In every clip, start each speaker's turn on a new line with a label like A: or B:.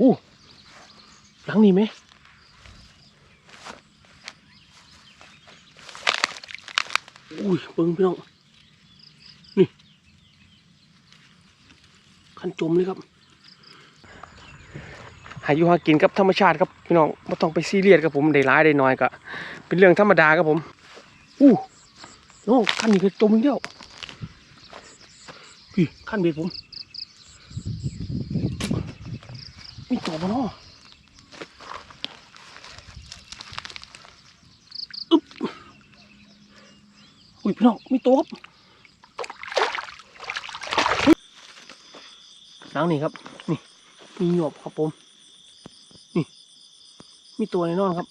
A: อู้หลังนี้ไหมอุ้ยเบิ้งพี่น้อง นี่ขันจมเลยครับ หาอยู่หากินกับธรรมชาติครับพี่น้องไม่ต้องไปซีเรียสครับผมได้ร้ายได้น้อยก็เป็นเรื่องธรรมดาครับผม อู้น้องขั้นนี้ก็จมอีกแล้วพี่ขั้นเบ็ดผมมีตัว บ่เนาะอึ๊บอุ้ยพี่น้องมีตัวครับอุ๊ยหลังนี่ครับ นี่ มีหยวบครับผม นี่ มีตัวแน่นอนครับ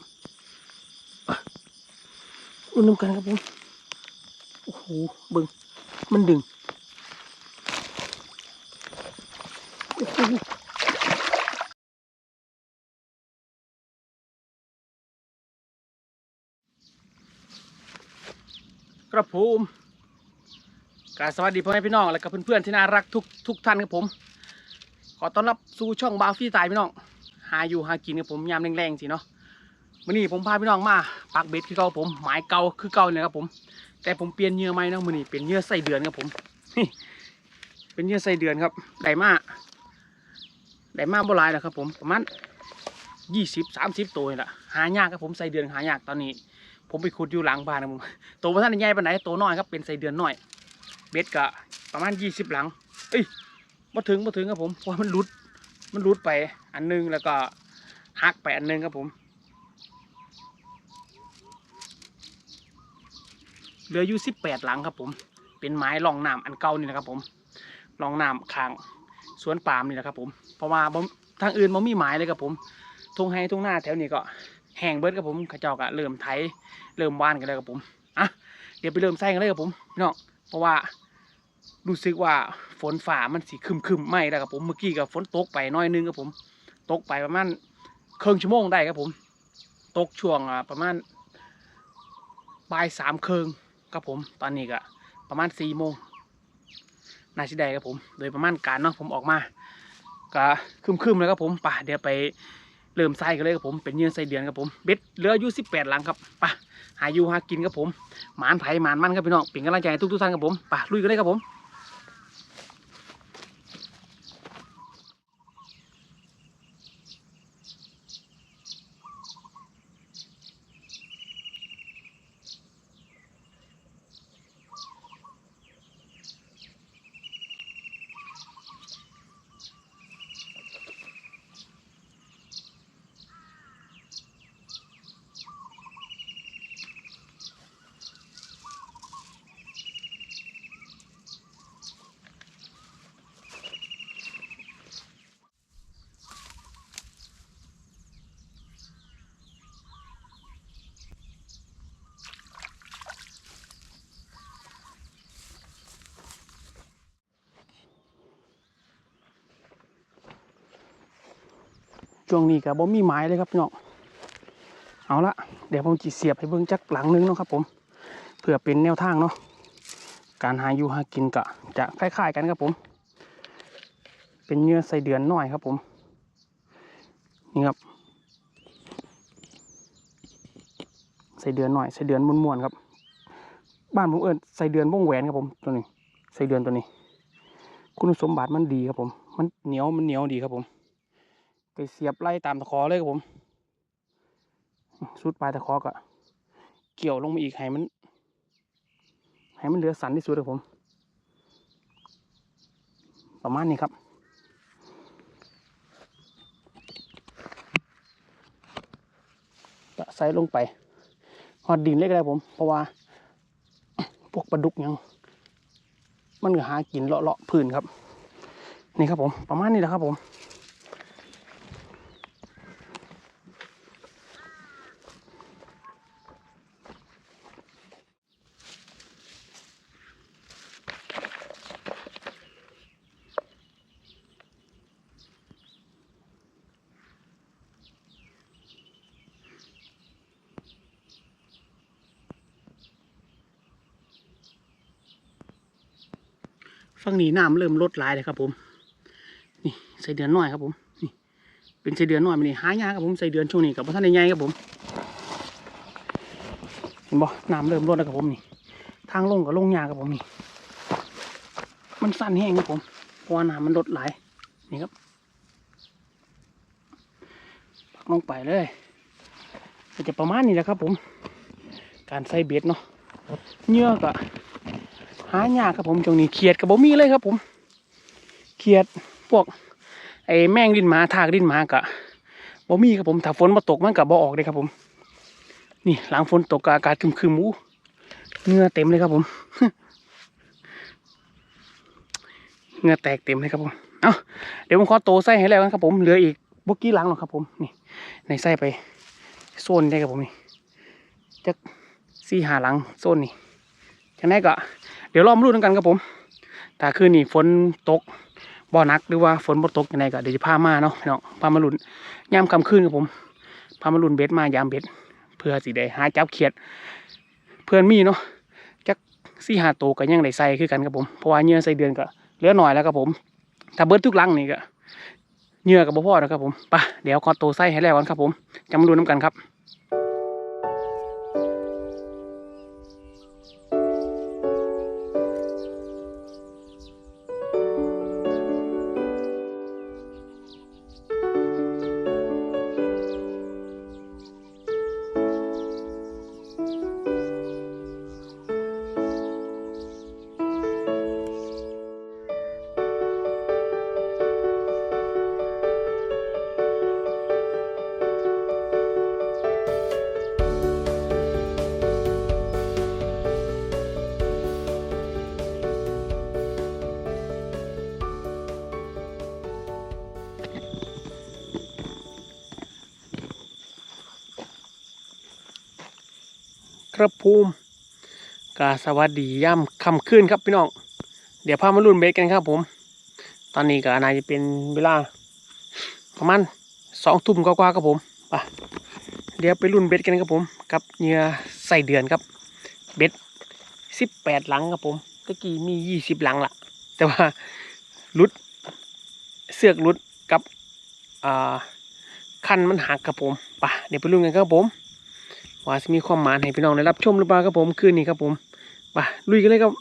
A: อุ่นน้ำกันครับผม โอ้โห เบิ่งมันดึงโอ้โหครับ ผมกาบสวัสดีพ่อแม่พี่น้องและกับเพื่อนๆที่น่ารักทุกทุกท่านครับผม ขอต้อนรับสู่ช่องบาฟี่ตายพี่น้องหาอยู่หากินกับผมยามแรงๆสิเนาะมื้อนี้ผมพาพี่น้องมาปักเบ็ดคือเก่าผมหมายเก่าคือเก่าเนี่ยครับผม แต่ผมเปลี่ยนเหยื่อใหม่เนาะมื้อนี้เป็นเหยื่อไส้เดือนครับผมเป็นเหยื่อไส้เดือนครับได้มาได้มาบ่หลายแล้วครับผมประมาณยี่สิบสามสิบตัวนี่แหละหายากครับผมไส้เดือนหายากตอนนี้ ผมไปขุดอยู่หลังบ้านนะผมตัวพระท่านใหญ่ปานไหนตัวน้อยครับเป็นไส้เดือนน้อยเบ็ดกะประมาณยี่สิบหลังเอ้ยมาถึงมาถึงครับผมเพราะมันหลุด มันหลุดไปอันหนึงแล้วก็หักไปอันหนึงครับผมเหลืออยู่สิบแปดหลังครับผม เป็นไม้รองน้ำอันเก่านี่นะครับผมรองน้ำข้างสวนปาล์มนี่แหละครับผมเพราะว่าทางอื่นมันมีไม้เลยครับผมทงไฮทงหน้าแถวนี้ก็ แห้งเบิดครับผมขาเจ้าก็เริ่มไถเริ่มว่านกันแล้วครับผมอะเดี๋ยวไปเริ่มใส่กันเลยครับผมพี่น้องเพราะว่ารู้สึกว่าฝนฝ่ามันสีคึมคึมไหมแล้วครับผมเมื่อกี้กับฝนตกไปน้อยนึงครับผม ตกไปประมาณครึ่งชั่วโมงได้ครับผม ตกช่วงประมาณบ่ายสามครึ่งครับผม ตอนนี้ก็ประมาณสี่โมงน่าสิได้ครับผม โดยประมาณการเนาะผมออกมาก็คึมๆเลยครับผมไป่ะเดี๋ยวไป เริ่มใส่กันเลยครับผมเป็นเยื่อไส้เดือนครับผมเบ็ดเหลืออายุสิบแปดหลังครับป่ะหาอยู่หากินครับผมหมานไผ่หมานมันครับพี่น้องเป็นกำลังใจทุกทุกท่านครับผมป่ะลุยกันเลยครับผม ช่วงนี้กับบ่มีไม้เลยครับพี่น้องเอาละเดี๋ยวผมจีเสียบให้เบิ่งจักหลังนึงเนาะครับผมเพื่อเป็นแนวทางเนาะการหาอยู่หากินกะจะคล้ายๆกันครับผม เป็นเนื้อใส่เดือนหน้อยครับผมนี่ครับใส่เดือนหน่อยใส่เดือนม้วนๆครับ บ้านผมเอิญใส่เดือนวงแหวนครับผมตัวนี้ใส่เดือนตัวนี้ คุณสมบัติมันดีครับผม มันเหนียวมันเหนียวดีครับผม เสียบไล่ตามตะขอเลยครับผมสุดปลายตะขอกะเกี่ยวลงมาอีกให้มันให้มันเหลือสันที่สุดครับผม ประมาณนี้ครับจะใส่ลงไปหอดดินเล็กได้ผม เพราะว่า พวกปลาดุกยัง มันก็หากินเลาะๆพื้นครับ นี่ครับผม ประมาณนี้แหละครับผม ฝั่งนี้น้ำเริ่มลดหลายเลยครับผม นี่ใส่เดือนน้อยครับผมนี่เป็นไส้เดือนน้อยมันนี่หายากครับผมไส้เดือนช่วงนี้กับท่านใหญ่ครับผมเห็นบ่น้ำเริ่มลดแล้วครับผมนี่ทางลงกับลงยากครับผมนี่มันสั้นแห้งครับผมเพราะว่าน้ำมันลดหลายนี่ครับปักลงไปเลยก็จะประมาณนี้แหละครับผม การใส่เบ็ดเนาะเหยื่อก็ หายากครับผมตรงนี้เขียดกับบ่มีเลยครับผมเขียดพวก ไอ้แมงดินหมาทากดินหมากะบ่มีครับผมถ้าฝนมาตกมันกับบ่ออกเลยครับผม นี่หลังฝนตกอากาศครึมอู้เงื่อเต็มเลยครับผมเงื่อแตกเต็มเลยครับผมเอาเดี๋ยวผมขอโตไส้ให้แล้วกันครับผมเหลืออีกบุกกี้หลังหรอกครับผมนี่ในไส้ไปโซนได้ครับผมนี่จะสี่หาหลังโซนนี่ จังไดก็เดี๋ยวรอมาดูกันครับผมถ้าคืนนี้ฝนตกบ่อนักหรือว่าฝนบ่ตกยังไงก็เดี๋ยวจะพามาเนาะพี่น้องพามาลุ่นยามค่ำคืนครับผมพามาลุ่นเบ็ดมายามเบ็ด เพื่อสิได้หาจับเขียด เพื่อนมีเนาะจักสี่หาโตัวก็ยังได้ใส่คือกันครับผมเพราะว่าเงื่อใส่เดือนก็เหลือหน่อยแล้วครับผมถ้าเบิดทุกหลังนี่ก็เงื่อกับบ่พอนะครับผมไปะเดี๋ยวขอตัวใส่ให้แล้วกันครับผมจะมาดูน้ำกันครับ ครับภูมิกาสวัสดีย่ำคำขึ้นครับพี่น้อง เดี๋ยวพามารุ่นเบสกันครับผม ตอนนี้ก็น่าจะเป็นเวลา ประมาณสองทุ่มกว่าๆครับผมไปเดี๋ยวไปรุ่นเบสกันครับผม กับเหงื่อใส่เดือนครับ เบ็ดสิบแปดหลังครับผมตะกี้มียี่สิบหลังละแต่ว่ารุดเสือกรุดกับอ่าคันมันหักครับผมไปเดี๋ยวไปรุ่นกันครับผม ว่าจะมีความหมายให้พี่น้องได้รับชมหรือเปล่าครับผมคืนนี้ครับผมไปลุยกันเลยครับ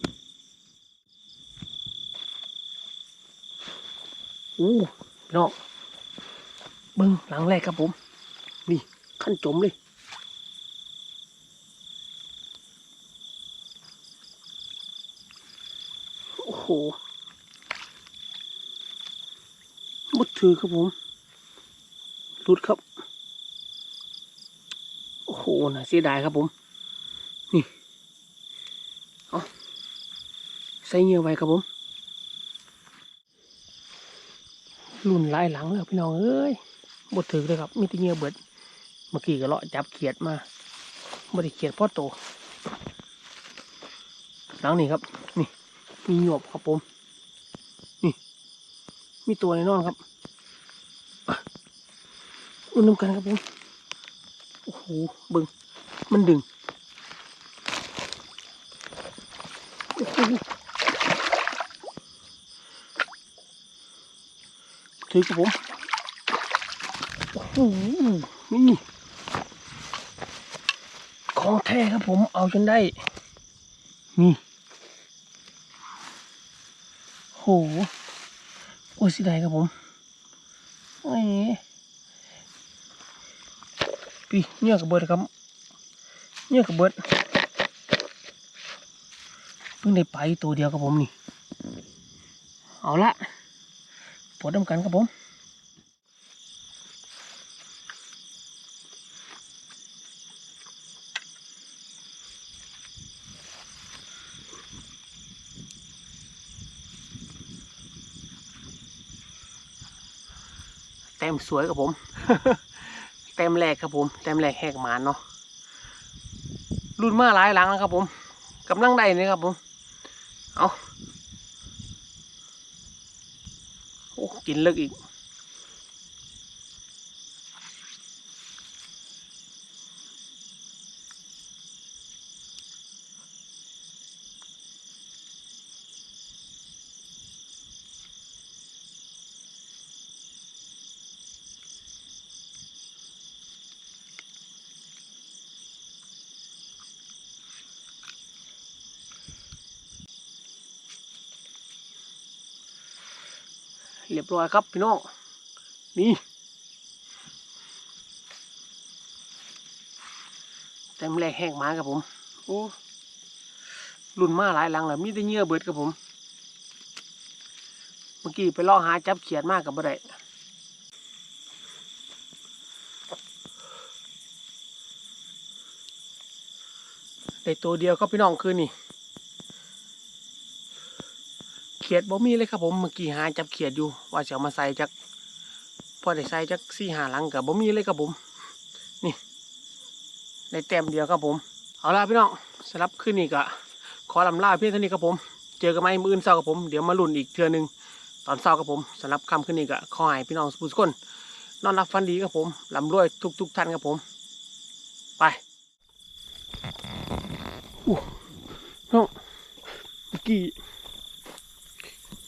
A: อู้พี่น้องเบิ้งหลังแรกครับผม นี่ขั้นจมเลยโอ้โหมุดถือครับผมรุดครับ โหน่าเสียดายครับผม นี่เอาใส่เงื่อไว้ครับผมรุ่นลายหลังแล้วพี่น้องเอ้ยบดถือเลยครับมีแต่เงื่อเบิด เมื่อกี้ก็เลาะจับเขียดมาบดเขียดพ่อโตหลังนี้ครับ นี่ มีหยวบครับผม นี่ มีตัวแน่นอนครับอุ่นน้ำกันครับผม อ้โหเบึงมันดึงโอ้โหถือกับผมโอ้โหนี่ของแท้ครับผมเอาจนได้ นี่โหโอ้สิได้ครับผมโอ้ พี่เนี่ยกระเบิดครับเนี่ยกระเบิดเพิ่งได้ไปตัวเดียวกับผมนี่ เอาละปวดน้ำกันครับผมแต้มสวยกับผม แต้มแรกครับผมแต้มแรกแหกหมานเนาะรุ่นมาหลายหลังแล้วครับผมกำลังได้นี่ครับผมเอาโอ้กินเลิกอีก เรียบร้อยครับพี่น้อง นี่แต้มแรกแห้งมาครับผม โอ้รุ่นมาหลายหลังแล้วมีแต่เงื่อเบิดครับผม เมื่อกี้ไปล่อหาจับเขียดมากกับบ่ได้ได้ตัวเดียวก็พี่น้องคือนี่ เขียดบ่มีเลยครับผมเมื่อกี้หาจับเขียดอยู่ ว่าจะเอามาใส่จักพอได้ใส่จักสี่หาหลังกับบ่มีเลยครับผม นี่ได้แต้มเดียวครับผม เอาล่ะพี่น้องสำหรับคืนนี้ก็ขอลำลาเพียงเท่านี้ครับผม เจอกันใหม่มื้ออื่นเช้าครับผมเดี๋ยวมาลุ้นอีกเทื่อนึงตอนเช้าครับผมสำหรับค่ำคืนนี้ก็ขอให้พี่น้องสุขสุขคนนอนรับฝันดีครับผมลำรวยทุกทุกท่านครับผม ไปอู้น้องเมื่อกี้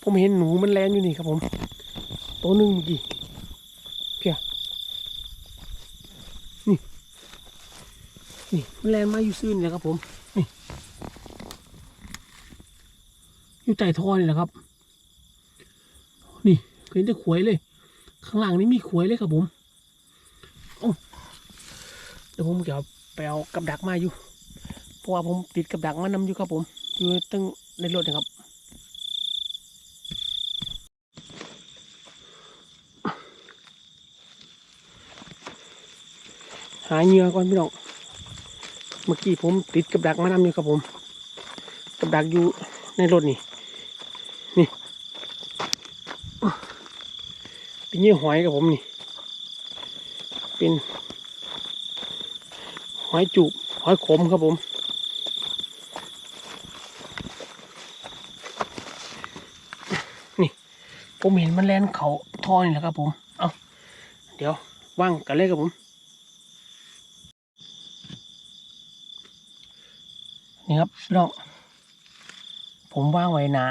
A: ผมเห็นหนูมันแลนอยู่นี่ครับผม ตัวหนึ่งเมื่อกี้เพียนี่ นี่มันแลนมาอยู่ซื่นเลยครับผม นี่ อยู่ใต้ท่อนี่แหละครับ นี่เห็นแต่ขวยเลย ข้างล่างนี่มีขวยเลยครับผมโอ้เดี๋ยวผมจะเอาไปเอากับดักมาอยู่ เพราะว่าผมติดกับดักมานำอยู่ครับผม อยู่ตั้งในรถนะครับาเหยื่อก่อนพี่น้อง เมื่อกี้ผมติดกับดักมานำอยู่ครับผม กับดักอยู่ในรถนี่ นี่เป็นเหยื่อหอยกับผมนี่ เป็นหอยจูบหอยขมครับผมนี่ผมเห็นมันแลนเขาทอนี่แหละครับผม เอาเดี๋ยวว่างกันเลยครับผม นี่ครับพี่น้องผมว่างไว้หนา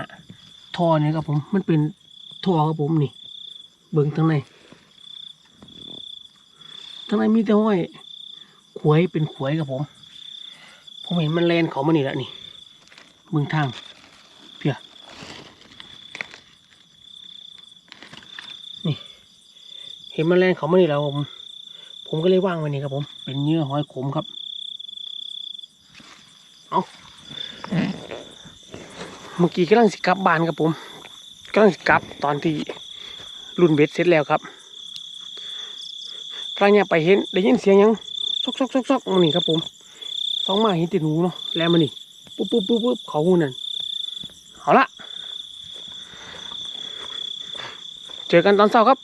A: ท่อนี่ครับผมมันเป็นท่อครับผมนี่ เบิ่งทางในทางในมีแต่ห้อยขวยเป็นขวยครับผม ผมเห็นมันแลนเขามานี่แหละนี่เบิ่งทางเพียนี่ เห็นมันแลนเขามานี่แล้วผม ผมก็เลยว่างไว้นี่ครับผม เป็นเนื้อหอยขมครับ เอาเมื่อกี้กำลังสิกลับบ้านครับผมกำลังสิกลับตอนที่รุ่นเบ็ดเสร็จแล้วครับกำลังเนี่ยไปเห็นได้ยินเสียงยังซอกซอกซอกซอกมันนี่ครับผมสองมาเห็นติหนูเนาะแล้วมันนี่ปุ๊บปุ๊บปุ๊บปุ๊บเขาหูนั่นเอาละเจอกันตอนเช้าครับ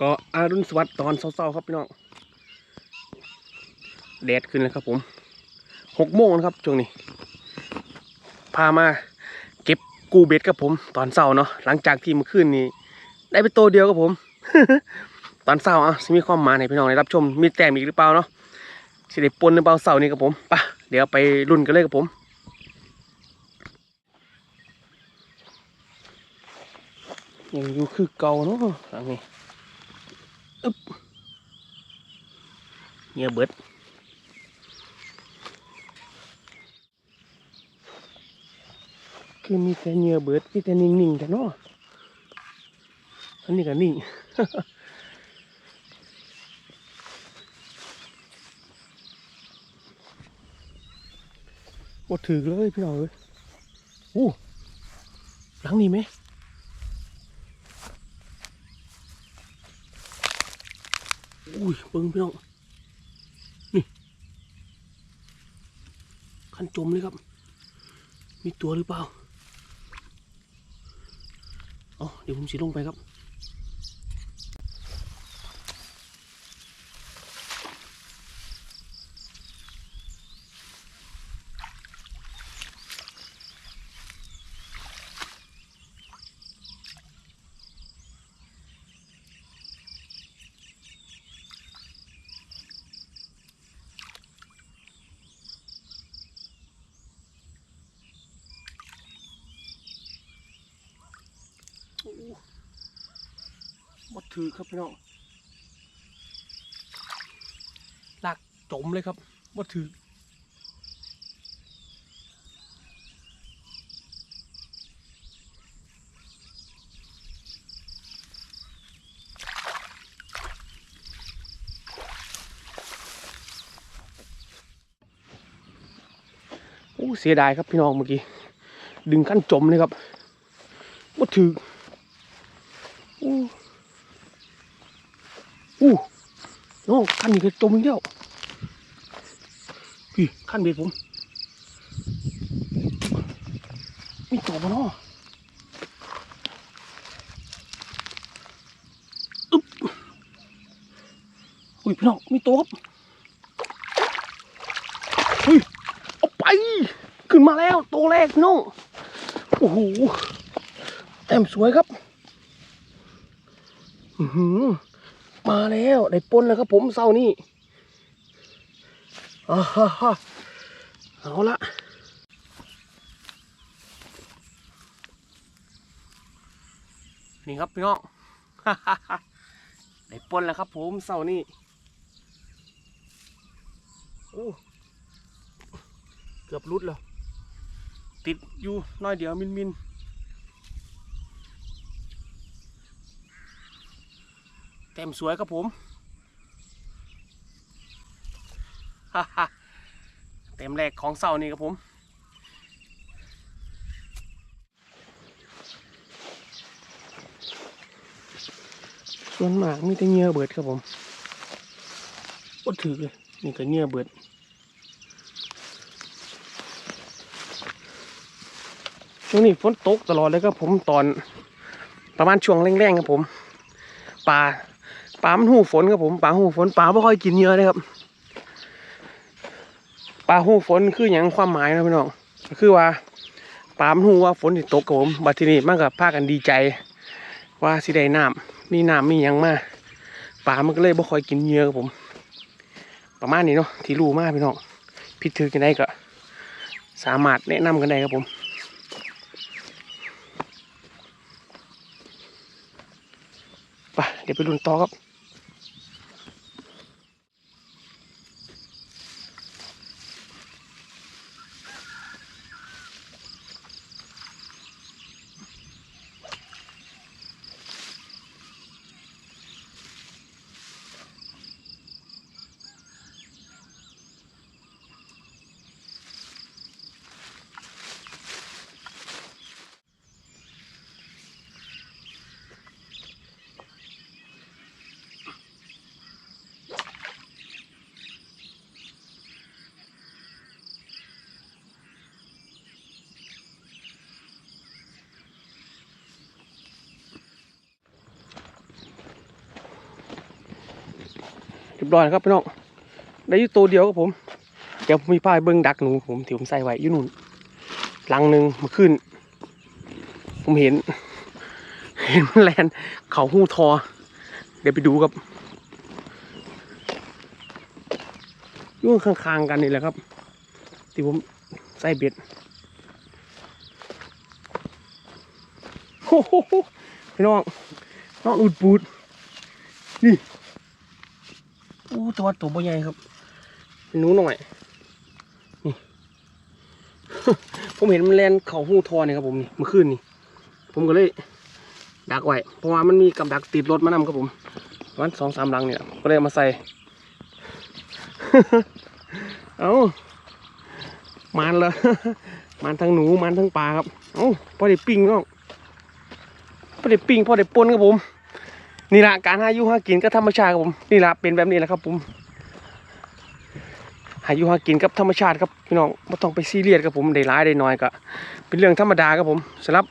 A: ก็อารุณสวัสดิ์ตอนเช้าๆครับพี่น้องแดดขึ้นแล้วครับผมหกโมงนะครับช่วงนี้ พามาเก็บกูเบ็ดครับผมตอนเช้าเนาะหลังจากที่เมื่อคืนนี้ได้ไปตัวเดียวครับผม ตอนเช้าอะสิมีความหมายให้พี่น้องได้รับชมมีแต้มอีกหรือเปล่าเนาะสิได้ปนหรือเปล่าเสาร์นี้ครับผมปะเดี๋ยวไปรุ่นกันเลยครับผม ยังอยู่คือเก่าเนาะหลังนี้ อึ๊บเงียเบิดคือมีแต่เงียเบิดมีแต่นิ่งๆแต่เนาะอันนี้ก็นิ่งบดถือเลยพี่น้องเลยอู้หลังนี้ไหม อุ้ยเบิ้งพี่น้อง นี่ ขันจมเลยครับ มีตัวหรือเปล่า อ๋อ เดี๋ยวผมสีลงไปครับ บดถือครับพี่น้องลากจมเลยครับบดถือโอ้เสียดายครับพี่น้องเมื่อกี้ ดึงขั้นจมเลยครับบดถืออู้ น้องขั้นนี้ก็จมอีกแล้วพี่ขั้นเบ็ดผมมีตัวบ่เนาะอึ๊บอุ้ยพี่น้องมีตัวครับเฮ้ยเอาไป ขึ้นมาแล้วตัวแรกพี่น้องโอ้โหแต้มสวยครับ อือหือ มาแล้วได้ปนแล้วครับผมเศร้านี่อ่าฮ่าฮ่าเอาละนี่ครับพี่น้องได้ปนแล้วครับผมเศร้านี่โอ้เกือบรุดแล้ว ติดอยู่น้อยเดียวมินมิน เต็มสวยครับผม เต็มแรกของเสานี่ครับผม ส่วนมากมีแต่เงือเบิดครับผมก็ถือเลย นี่ก็เงือเบิดช่วงนี้ฝนตกตลอดเลยครับผมตอนประมาณช่วงแรงๆครับผม ปลา ปลามันหูฝนครับผมปลาหูฝนปลาไม่ค่อยกินเยอะเลยครับปลาหูฝนคืออย่างความหมายนะพี่น้องคือว่าปลามันหูว่าฝนตกครับผมบัดทีนี้มันกับพากันดีใจ ว่าสิได้น้ำมีน้ำมีหยังมาปลามันก็เลยไม่ค่อยกินเยอะครับผม ประมาณนี้เนาะที่รู้มากพี่น้องพิดถือกันได้ก็ สามารถแนะนำกันได้ครับผมไปเดี๋ยวไปลุนต่อครับ ยบร้อยครับพี่น้องได้อยู่ตัวเดียวครับผม เดี๋ยวมีป้ายเบิ้งดักหนูผมที่ผมใส่ไว้อยู่นู่นหลังหนึ่งมาขึ้น ผมเห็น เห็นมันแลนเขาหูทอ เดี๋ยวไปดูครับยู่งข้างๆกันนี่แหละครับ ที่ผมใส่เบ็ดโอ้โหพี่น้องน้องอุดปูดนี่ อู้ตัวตัวบ่ใหญ่ครับเป็นหนูหน่อยนี่ผมเห็นมันแลนเข่าหูทอเนี่ยครับผมนี่เมื่อคืนนี่ผมก็เลยดักไว้เพราะว่ามันมีกับดักติดรถมานำครับผมวันสองสามลังเนี่ยก็เลยมาใส่ เอามันเลยมันทั้งหนูมันทั้งปลาครับ เอ้าพอได้ปิ้งเนาะพอได้ปิ้งพอได้ปนครับผม นี่ละการหายุหากินกับธรรมชาติครับผมนี่ละเป็นแบบนี้แหละครับผมหายุหากินกับธรรมชาติครับพี่น้องไม่ต้องไปซีเรียสครับผมได้ร้ายได้น้อยก็เป็นเรื่องธรรมดาครับผมสำหรับ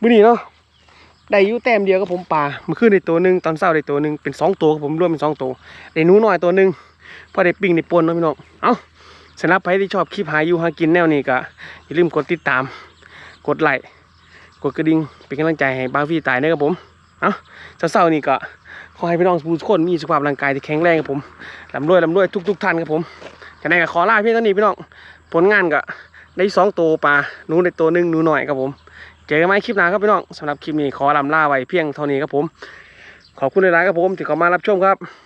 A: มื้อนี้เนาะได้ยู่แต้มเดียวครับผมปลามื่อคืนได้ตัวหนึ่งตอนเช้าได้ตัวหนึ่งเป็นสองตัวครับผมรวมเป็นสองตัวได้นูน้อยตัวหนึ่งพอได้ปิ้งได้ปนเนาะพี่น้องเอ้าสำหรับใครที่ชอบคลิปหายู่หากินแนวนี้ก็อย่าลืมกดติดตาม กดไลค์กดกระดิ่งเป็นกำลังใจให้บ้าวี่ตายนะครับผม เอ้าเช้าๆนี่ก็ขอให้พี่น้องทุกคนมีสุขภาพร่างกายที่แข็งแรงครับผมลำรวยลำรวยทุก ๆ ท่านครับผมจะได้ก็ขอลาเพียงเท่านี้พี่น้องผลงานก็ได้สองตัวปลาหนูในตัวหนึ่งหนูหน่อยครับผม เจอกันใหม่คลิปหน้าครับพี่น้องสำหรับคลิปนี้ขอลำลาไว้เพียงเท่านี้ครับผม ขอบคุณหลายๆครับผมที่เข้ามารับชมครับ